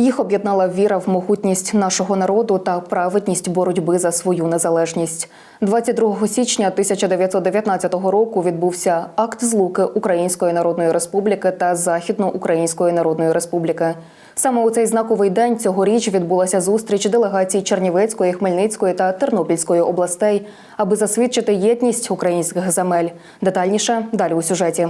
Їх об'єднала віра в могутність нашого народу та праведність боротьби за свою незалежність. 22 січня 1919 року відбувся акт злуки Української Народної Республіки та Західноукраїнської Народної Республіки. Саме у цей знаковий день цьогоріч відбулася зустріч делегацій Чернівецької, Хмельницької та Тернопільської областей, аби засвідчити єдність українських земель. Детальніше далі у сюжеті.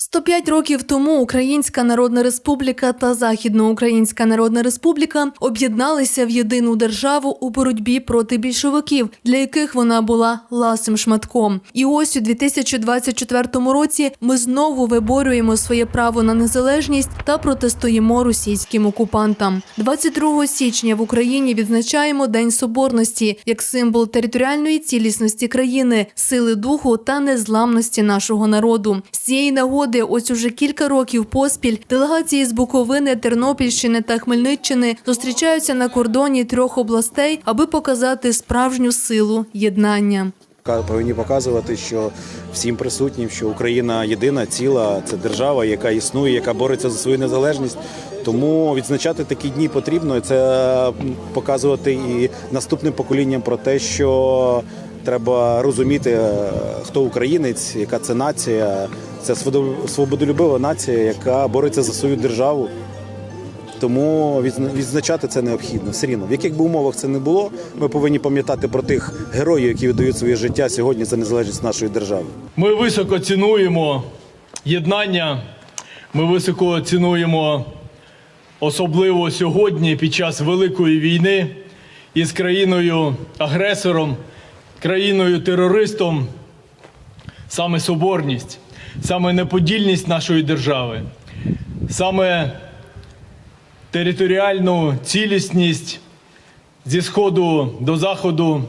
105 років тому Українська Народна Республіка та Західноукраїнська Народна Республіка об'єдналися в єдину державу у боротьбі проти більшовиків, для яких вона була ласим шматком. І ось у 2024 році ми знову виборюємо своє право на незалежність та протистоїмо російським окупантам. 22 січня в Україні відзначаємо День Соборності як символ територіальної цілісності країни, сили духу та незламності нашого народу. З цієї нагоди, ось уже кілька років поспіль, делегації з Буковини, Тернопільщини та Хмельниччини зустрічаються на кордоні трьох областей, аби показати справжню силу єднання. Повинні показувати, що всім присутнім, що Україна єдина, ціла, це держава, яка існує, яка бореться за свою незалежність. Тому відзначати такі дні потрібно. Це показувати і наступним поколінням про те, що треба розуміти, е, хто українець, яка це нація. Це свободо- свободолюбива нація, яка бореться за свою державу. Тому відзначати це необхідно. Все рівно, в яких би умовах це не було, ми повинні пам'ятати про тих героїв, які віддають своє життя сьогодні за незалежність нашої держави. Ми високо цінуємо єднання. Ми високо цінуємо особливо сьогодні під час великої війни із країною-агресором, країною-терористом, саме соборність, саме неподільність нашої держави, саме територіальну цілісність зі сходу до заходу,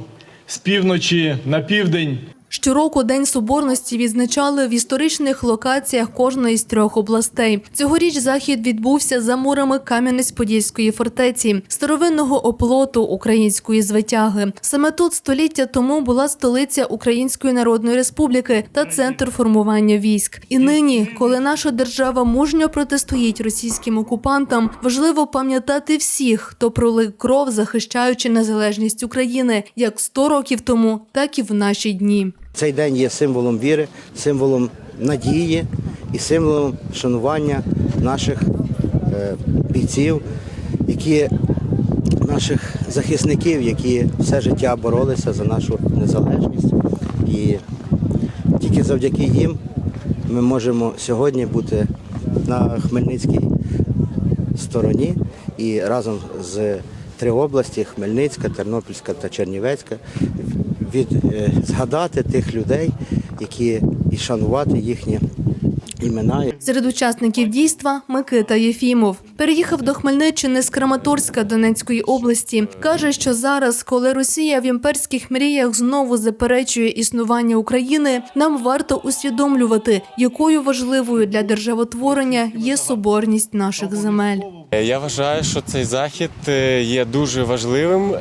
з півночі на південь. Щороку День Соборності відзначали в історичних локаціях кожної з трьох областей. Цьогоріч захід відбувся за мурами Кам'янець-Подільської фортеці, старовинного оплоту української звитяги. Саме тут століття тому була столиця Української Народної Республіки та центр формування військ. І нині, коли наша держава мужньо протистоїть російським окупантам, важливо пам'ятати всіх, хто пролив кров, захищаючи незалежність України, як 100 років тому, так і в наші дні. Цей день є символом віри, символом надії і символом шанування наших е, бійців, які наших захисників, які все життя боролися за нашу незалежність. І тільки завдяки їм ми можемо сьогодні бути на Хмельницькій стороні і разом з три області Хмельницька, Тернопільська та Чернівецька від, е, згадати тих людей, які і шанувати їхні імена. Серед учасників дійства Микита Єфімов переїхав до Хмельниччини з Краматорська Донецької області. каже, що зараз, коли Росія в імперських мріях знову заперечує існування України, нам варто усвідомлювати, якою важливою для державотворення є соборність наших земель. Е, Я вважаю, що цей захід е, є дуже важливим,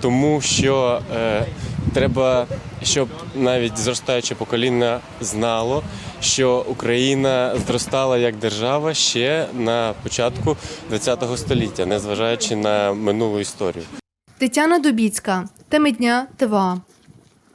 тому що треба, щоб навіть зростаюче покоління знало, що Україна зростала як держава ще на початку ХХ століття, незважаючи на минулу історію. Тетяна Дубіцька, теми дня ТВА.